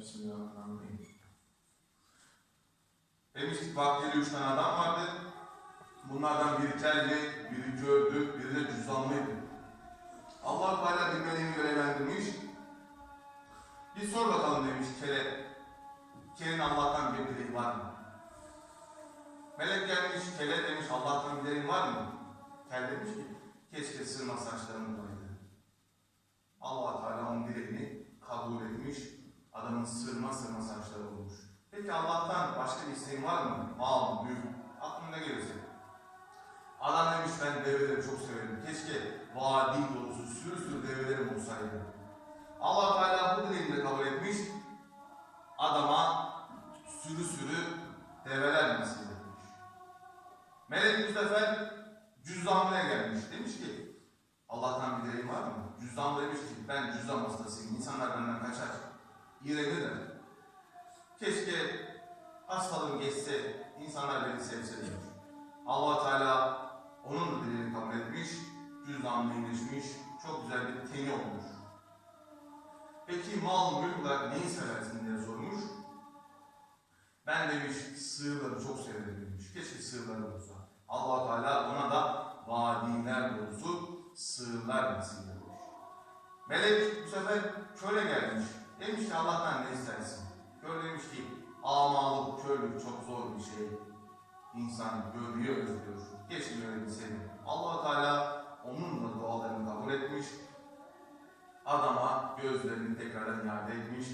Bismillahirrahmanirrahim. Demiştik vaktiyle üç tane adam vardı. Bunlardan biri kelli, biri gördü, biri de cüzdanlıydı. Allah Teala bir meleğini görevlendirmiş. Bir sor bakalım demiş kele. Kelenin Allah'tan bir dileği var mı? Melek gelmiş, kele demiş Allah'tan bir dileğin var mı? Kel demiş ki keşke sırma saçlarım olaydı. Allah Teala onun dileğini kabul etmiş. Sırma sırma saçları olmuş. Peki Allah'tan başka bir isteğin var mı? Mal, mülk, aklına ne gelirse. Adam demiş ben develeri çok severim. Keşke vadi dolusu sürü sürü develerim olsaydı. Allah Teala bu dileğini de kabul etmiş. Adama sürü sürü develer nasip etmiş. Melek bu sefer cüzdanlıya gelmiş. Demiş ki Allah'tan bir dileğin var mı? Cüzdanlı demiş ki ben cüzdan hastasıyım. İnsanlar benden kaçar. İğrenirler. Keşke hastalığım geçse, insanlar beni sevse demiş. allah Teala onun da dileğini kabul etmiş, cüzdanını iyileşmiş, çok güzel bir teni olmuş. Peki mal, mülk neyi seversin diye sormuş. Ben demiş sığırları çok severim demiş. Keşke sığırlarım olsa. allah Teala ona da vadiler dolusu sığırlar nasip etmiş. Melek bu sefer köle gelmiş. Demiş ki Allah'tan ne istersin? Köle demiş ki amalık, körlük çok zor bir şey. İnsan görüyor, özlüyor. Keşke görebilseydim. allah Teala onun da dualarını kabul etmiş. Adama gözlerini tekrardan iade etmiş.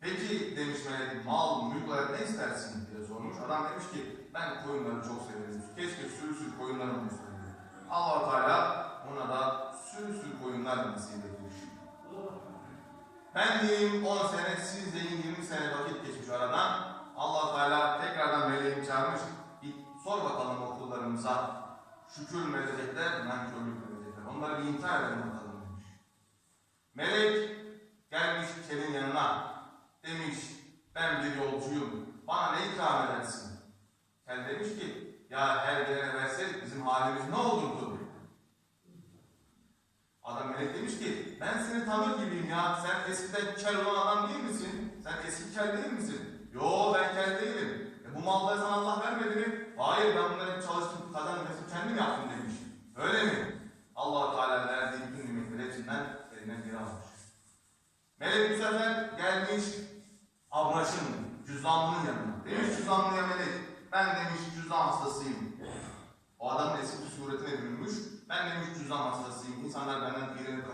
Peki demiş melek mal, mülk olarak ne istersin diye sormuş. Adam demiş ki ben koyunları çok severim. Keşke sürü sürü koyunlarım olsaydı. allah Teala ona da sürü sürü koyunlar nasip etmiş. Ben diyeyim 10 sene, siz deyin 20 sene vakit geçmiş aradan. allah Teala tekrardan meleğini çağırmış. Bir sor bakalım okullarımıza. Şükür mü edecekler, nankörlük mü edecekler? Onları bir imtihan edelim bakalım demiş. Melek gelmiş kelin yanına. Demiş, ben bir yolcuyum. Bana ne ikram edersin? Kel demiş ki, ya her gelene verseydik bizim halimiz ne olurdu? Adam melek demiş ki ben seni tanır gibiyim ya. Sen eskiden kel olan adam değil misin? Sen eski kel değil misin? Yo ben kel değilim. E, bu malları sana Allah vermedi mi? Hayır ben bunları çalıştım kazandım hepsini kendim yaptım demiş. Öyle mi? allah Teala verdiği bütün nimetleri hepsinden eline geri almış. Melek bu sefer gelmiş Abraş'ın cüzdanlının yanına. Demiş cüzdanlıya melek ben demiş cüzdan hastasıyım. O adamın eski suretine bürünmüş. Ben demiş cüzdan hastasıyım. İnsanlar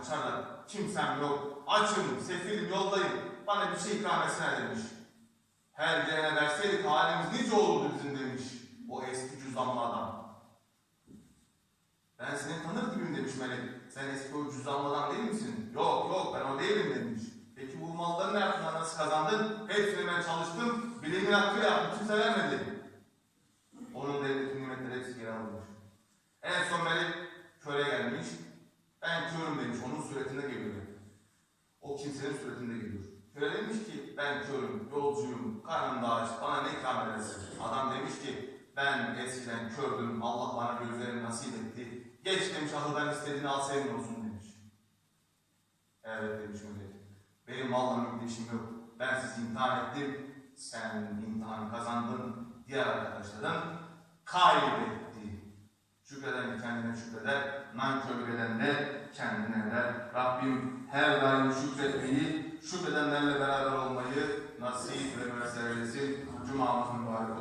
kaçarlar. Kimsem yok. Açım, sefilim, yoldayım. Bana bir şey ikram etsene demiş. Her gelene verseydik halimiz nice olurdu bizim demiş. O eski cüzdanlı adam. Ben seni tanır gibiyim demiş melek. Sen eski o cüzdanlı adam değil misin? Yok yok ben o değilim demiş. Peki bu malları ne yaptın? Nasıl kazandın? Hepsini ben çalıştım. Bilimin hakkıyla yaptım. Kimse vermedi. Onun devletin nimetleri hepsi geri alınmış. En son melek köle gelmiş. Ben körüm demiş. Onun suretinde geliyor. O kimsenin suretinde geliyor. Köle demiş ki ben körüm, yolcuyum, karnım da aç, bana ne ikram edersin? Adam demiş ki ben eskiden kördüm, Allah bana gözlerimi nasip etti. Geç demiş ahırdan istediğini al senin olsun demiş. Evet demiş melek. Benim malla mülkle işim yok. Ben sizi imtihan ettim. Sen imtihanı kazandın. Diğer arkadaşların kaybetti. Şükreden kendine şükreder, nankörlük eden de kendine eder. Rabbim her daim şükretmeyi, şükredenlerle beraber olmayı nasip ve müessir eylesin. Cuma'mız mübarek olsun.